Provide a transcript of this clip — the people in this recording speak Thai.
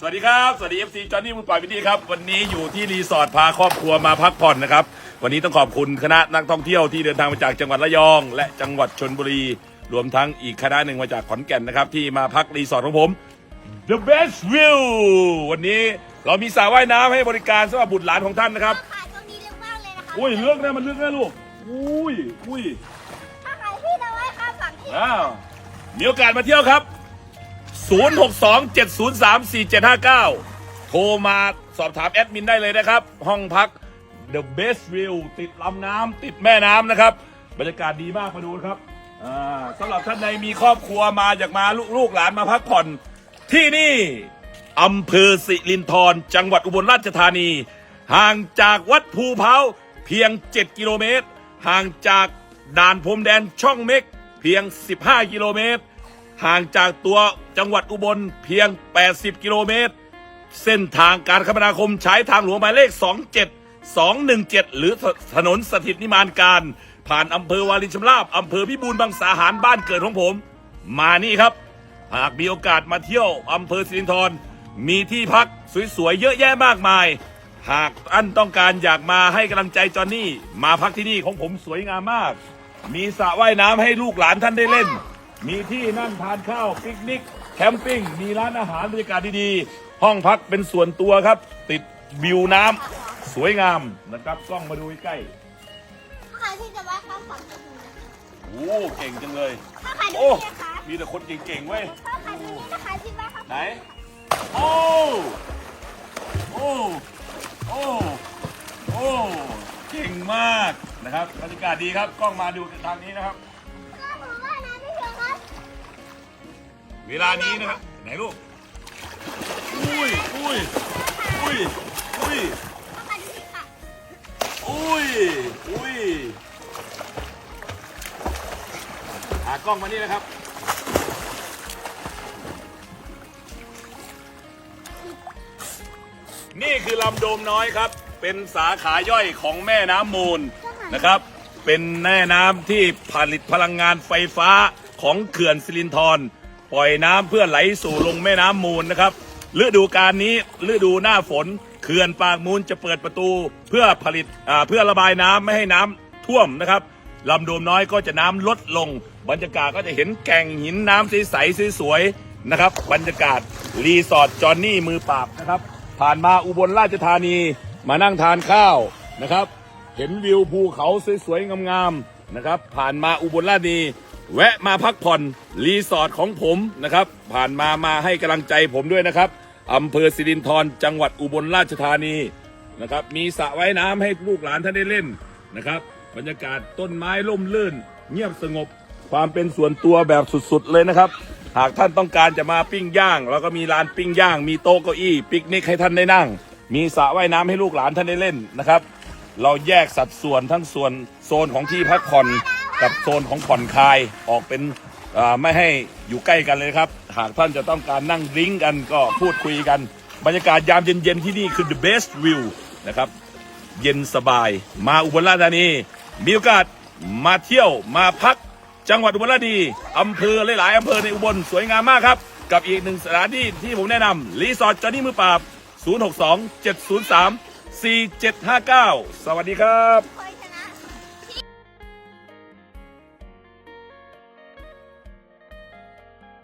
สวัสดีครับ สวัสดี FC จอห์นนี่มุนปล่อยวินดี้ครับ วันนี้อยู่ที่รีสอร์ทพาครอบครัวมาพักผ่อนนะครับ วันนี้ต้องขอบคุณคณะนักท่องเที่ยวที่เดินทางมาจากจังหวัดระยอง และจังหวัดชนบุรี รวมทั้งอีกคณะหนึ่งมาจากขอนแก่นนะครับ ที่มาพักรีสอร์ทของผม The Best View วันนี้เรามีสระว่ายน้ำให้บริการสำหรับบุตรหลานของท่านนะครับขายตรงนี้ลึกมากเลยนะคะอุ้ยเลือกนะมันเลือกนะลูกอุ้ยอุ้ยถ้าขายพี่จะไว้ข้ามฝั่งที่ อ้าวมีโอกาสมาเที่ยวครับ 062-703-4759 โทรมาสอบถามแอดมินได้เลยนะครับ ห้องพัก The Best View ติดลำน้ำติดแม่น้ำนะครับ บรรยากาศดีมากมาดูครับอ่าสำหรับท่านใดมีครอบครัวมาอยากมาลูกลูกหลานมาพักผ่อน ที่นี่อำเภอสิรินธรจังหวัดอุบลราชธานี ห่างจากวัดภูเผาเพียง 7 กิโลเมตร ห่างจากด่านพรมแดนช่องเม็ก เพียง 15 กิโลเมตร ห่างจากตัวจังหวัดอุบลเพียง 80 กิโลเมตร เส้นทางการคมนาคมใช้ทางหลวงหมายเลข 27 217 หรือถนนสถิตนิมานการ ผ่านอำเภอวารินชำราบอำเภอพิบูลบังสาหารบ้านเกิดของผม มานี่ครับ หากมีโอกาสมาเที่ยวอำเภอสิรินธรมีที่พักสวยๆเยอะแยะมากมาย หากท่านต้องการอยากมาให้กำลังใจจอนนี่ มาพักที่นี่ของผมสวยงามมาก มีสระว่ายน้ำให้ลูกหลานท่านได้เล่น มีที่นั่งทานข้าวปิกนิก แคมปิ้ง มีร้านอาหารบรรยากาศดีๆ ห้องพักเป็นส่วนตัวครับ ติดวิวน้ำสวยงามนะครับกล้องมาดูใกล้ถ้าขายพี่จะไว้ข้ามฝั่งที่นี่ๆโอ้เก่งจังเลยถ้าขายตรงโอ้ นี้นะคะมีแต่คนเก่งๆเว้ยถ้าขายตรงนี้ถ้าขายพี่ไว้ข้ามไหนโอ้ โอ้ โอ้ โอ้ เก่งมากนะครับบรรยากาศดีครับ กล้องมาดูทางนี้นะครับ เวลานี้นะครับไหนลูกอุ้ยอุ้ยอุ้ยอุ้ยถ้าขายตรงนี้ค่ะอุ้ยอุ้ยหากล้องมานี่นะครับ นี่คือลำโดมน้อยครับ เป็นสาขาย่อยของแม่น้ำมูลนะครับ เป็นแม่น้ำที่ผลิตพลังงานไฟฟ้าของเขื่อนสิรินธร ปล่อยน้ำเพื่อไหลสู่ลงแม่น้ำมูลนะครับฤดูกาลนี้ฤดูหน้าฝนเขื่อนปากมูลจะเปิดประตูเพื่อผลิตเพื่อระบายน้ำไม่ให้น้ำท่วมนะครับลำโดมน้อยก็จะน้ำลดลง บรรยากาศก็จะเห็นแก่งหินน้ำใสๆสวยๆนะครับ บรรยากาศรีสอร์ทจอห์นนี่มือปราบนะครับ ผ่านมาอุบลราชธานีมานั่งทานข้าวนะครับ เห็นวิวภูเขาสวยๆงามๆนะครับ ผ่านมาอุบลราชธานี แวะมาพักผ่อนรีสอร์ทของผมนะครับ ผ่านมามาให้กำลังใจผมด้วยนะครับอำเภอสิรินธรจังหวัดอุบลราชธานีนะครับ มีสระว่ายน้ำให้ลูกหลานท่านได้เล่นนะครับ บรรยากาศต้นไม้ร่มรื่น เงียบสงบ ความเป็นส่วนตัวแบบสุดๆเลยนะครับ หากท่านต้องการจะมาปิ้งย่างเราก็มีลานปิ้งย่าง มีโต๊ะเก้าอี้ปิกนิกให้ท่านได้นั่ง มีสระว่ายน้ำให้ลูกหลานท่านได้เล่นนะครับ เราแยกสัดส่วนทั้งส่วนโซนของที่พักผ่อน กับโซนของผ่อนคลายออกเป็นไม่ให้อยู่ใกล้กันเลยครับ หากท่านจะต้องการนั่งดริ้งกันก็พูดคุยกัน บรรยากาศยามเย็นๆที่นี่คือ the best view นะครับ เย็นสบายมาอุบลราชธานี มีโอกาสมาเที่ยวมาพักจังหวัดอุบลราชธานีอำเภอหลายๆอำเภอในอุบลสวยงามมากครับ กับอีกหนึ่งสถานที่ที่ผมแนะนำรีสอร์ทจอนี่มือปราบ 062 703 4759 สวัสดีครับ